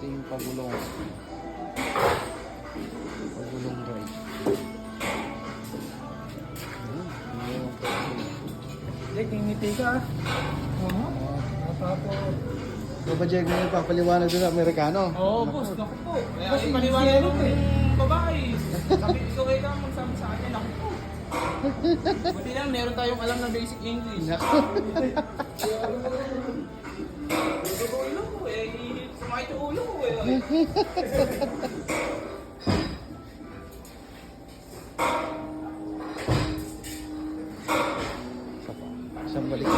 Ito yung pagulong. Pagulong pagulong. Jake, ngingiti ka ah. Oo. Tapos. So ba, Diego, yung papaliwanag doon sa Amerikano? Oo, boss. Naku po. Boss, paniwala nung babae. Sabi ko kayo ka magsabi sa akin. Naku po. Buti lang, meron tayong alam na basic English. Ito ulo ko eh. Isa pa. Isang balik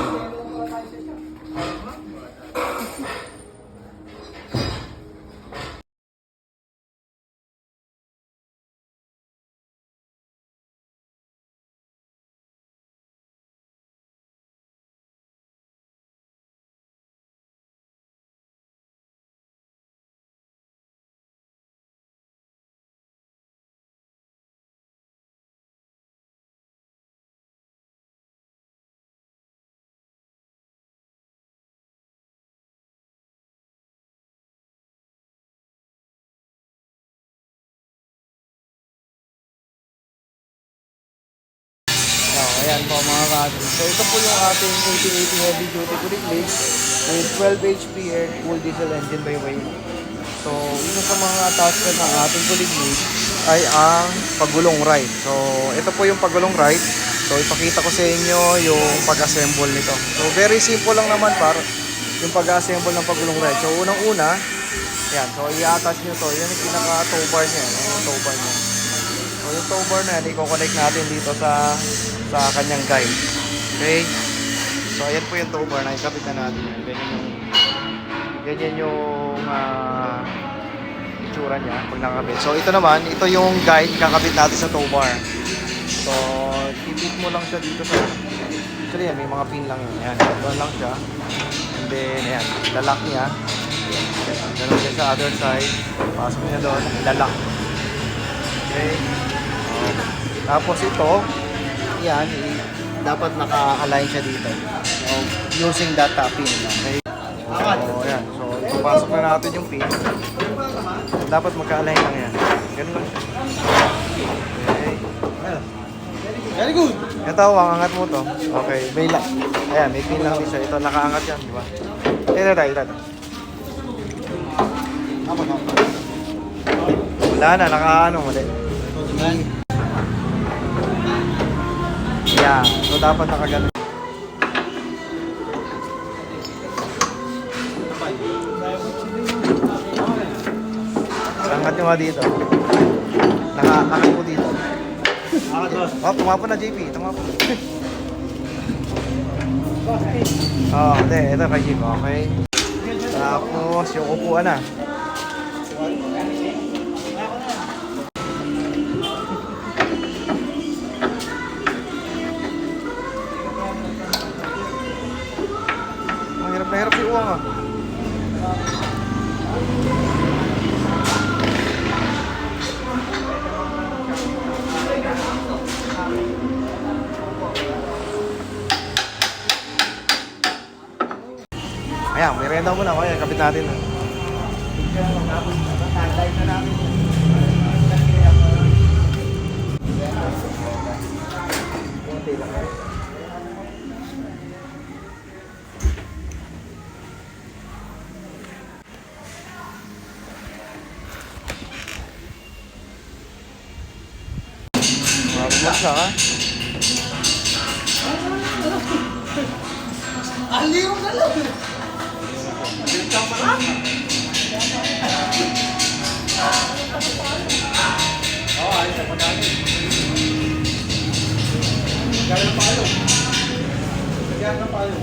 ayan po mga ka-atin. So ito po yung ating 1880 heavy duty cooling blade with 12 HP air cool diesel engine by way. So isa sa mga attachment ng ating cooling blade ay ang pagulong right. So ito po yung pagulong right. So ipakita ko sa inyo yung pag-assemble nito. So very simple lang naman par yung pag-assemble ng pagulong right. So unang-una, yan. So i-attach nyo to. Yan yung pinaka-tow bar niya. Yung tow bar niya. So yung tow bar na yan, i-connect natin dito sa sa kanyang guide. Okay? So ayan po yung tow bar na ikabit na natin. yan. Ganyan yung ganyan yung ah, itsura niya pag nakakabit. So ito naman, ito yung guide kakabit natin sa tow bar. So titip mo lang siya dito sa Actually yan, may mga pin lang yan. Ayan, doon lang siya. And then, ayan, lalak niya. Ganun din sa other side. Pasok niya doon, lalak. Okay. Oh. Tapos ito, yan, i- dapat naka-align siya dito. So, using that pin. Okay. So, yan. So, papasok na natin yung pin. Dapat magka-align lang yan. Ganun lang. Okay. Very good. Ito, ang angat mo to. Okay, may la Ayan, may pin lang din siya. Ito, nakaangat yan, di ba? Ito, ito, ito. ito. Wala na, naka ano, mali. Yan, so dapat nakaganon. Angat nyo nga dito. Naka-angat mo dito. Oh, tumapon na JP, tumapon. Oh, hindi, ito kay JP, okay. Tapos yung upuan na. Mahirap na hirap si Uwang ah. Ayan, may renda mo na. Kaya kapit natin. ah. Mabumas ka ka? Aliw ka lang. Gaya ng palo. Gaya ng palo.